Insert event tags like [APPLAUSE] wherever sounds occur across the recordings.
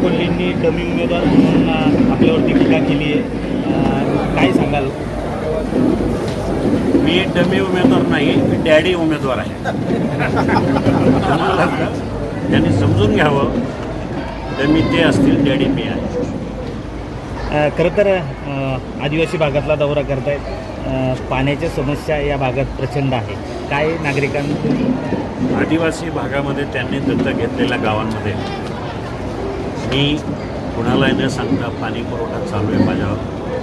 कोल्हेंनी dummy उमेदवार म्हणून आपल्यावरती टीका केली आहे. काय सांगाल? मी डमी उमेदवार नाही मी डॅडी उमेदवार आहे? [LAUGHS] त्यांनी समजून घ्यावं. डमी ते असतील डॅडी मी आहे. खरं तर आदिवासी भागातला दौरा करतायत. पाण्याच्या समस्या या भागात प्रचंड आहे. काय नागरिकांना आदिवासी भागामध्ये त्यांनी दत्तक घेतलेल्या गावांमध्ये मी कुणालाही न सांगता पाणी पुरवठा चालू आहे माझ्या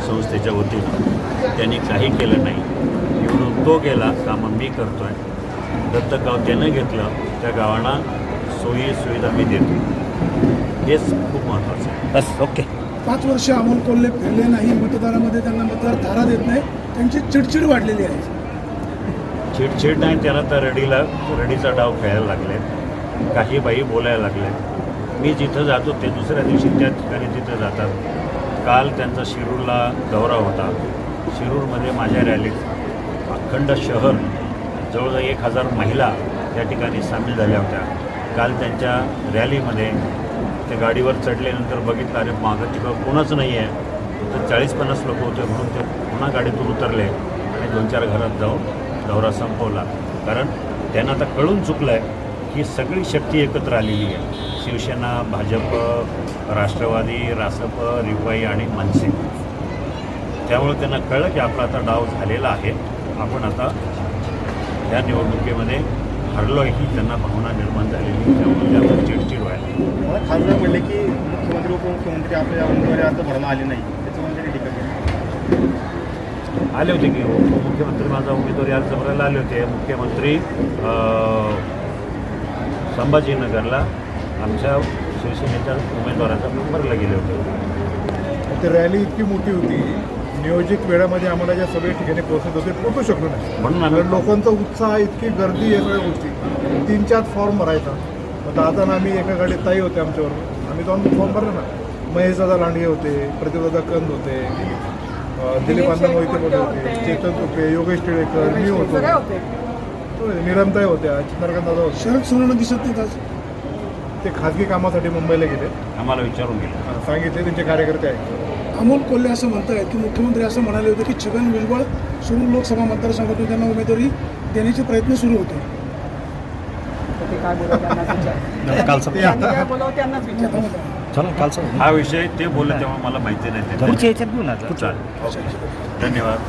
संस्थेच्या वतीनं. त्यांनी काही केलं नाही. निवडून तो गेला कामं मी करतो आहे दत्तक गाव त्यानं घेतलं त्या गावांना सोयी सुविधा मी देतो हेच खूप महत्त्वाचं आहे. बस ओके. पाच वर्ष अमोल कोल्हे फिरले नाही मतदारामध्ये त्यांना मतदार धारा देत नाही त्यांची चिडचिड वाढलेली आहे. चिडचिड नाही त्याला तर रडीला रडीचा डाव खेळायला लागले काही बाई बोलायला लागले मी जिथं जातो ते दुसऱ्या दिवशी त्या ठिकाणी तिथं जातात. काल त्यांचा शिरूरला दौरा होता. शिरूरमध्ये माझ्या रॅलीत अखंड शहर जवळजवळ एक हजार महिला त्या ठिकाणी सामील झाल्या होत्या. काल त्यांच्या रॅलीमध्ये ते गाडीवर चढल्यानंतर बघितलं अरे मागं तिकडं कोणच नाही आहे तर चाळीस पन्नास लोक होते म्हणून ते पुन्हा गाडीतून उतरले आणि दोन चार घरात जाऊन दौरा संपवला. कारण त्यांना आता कळून चुकलं आहे की सगळी शक्ती एकत्र आलेली आहे. शिवसेना भाजप राष्ट्रवादी रासप रिपाई आणि मनसे. त्यामुळे त्यांना कळलं की आपला आता डाव झालेला आहे. आपण आता या निवडणुकीमध्ये हरलो आहे की त्यांना भावना निर्माण झालेली आहे. त्यामुळे त्यावर चिडचिड व्हायला मला खासदार म्हणले की मुख्यमंत्री उपमुख्यमंत्री आपल्या उमेदवारी अर्ज भरणं आले नाही. त्याच्यामध्ये त्यांनी टीका केली? आले होते की उपमुख्यमंत्री माझा उमेदवारी अर्ज भरायला आले होते. मुख्यमंत्री संभाजीनगरला आमच्या शिवसेनेच्या उमेदवाराचा नंबरला गेले होते. ते रॅली इतकी मोठी होती नियोजित वेळामध्ये आम्हाला ज्या सगळ्या ठिकाणी पोहोचत होते पोहोचू शकलो नाही. म्हणून आम्ही लोकांचा उत्साह इतकी गर्दी या सगळ्या गोष्टी. तीन चार फॉर्म भरायचा. मग दादा आणि आम्ही एका गाडीत ताई होते आमच्यावर आम्ही जाऊन फॉर्म भरला ना. महेशदादा लांडगे होते प्रतिभादा कंद होते दिलीप मोहिते मोठे होते चेतन तुपे योगेश टिळेकर मी होतो. होय, निरमताई होत्या. चित्रकांत दादा होते. शरद सोनवणं दिसत नाहीत आज. ते खाजगी कामासाठी मुंबईला गेले. आम्हाला विचारून गेले. अं, सांगितले त्यांचे कार्यकर्ते आहेत. अमोल कोल्हे असं म्हणतायत की मुख्यमंत्री असं म्हणाले होते की छगन भुजबळ शिरूर लोकसभा मतदारसंघातून त्यांना उमेदवारी देण्याचे प्रयत्न सुरू होते. ते काय बोलव त्यांनाच विचार [LAUGHS] कालचा त्यांनी काय बोलव त्यांनाच विचार चला कालचा हा विषय ते बोलले तेव्हा मला माहिती नाही. ते पुढच्या याच्यात घेऊ ना चालेल. ओके धन्यवाद.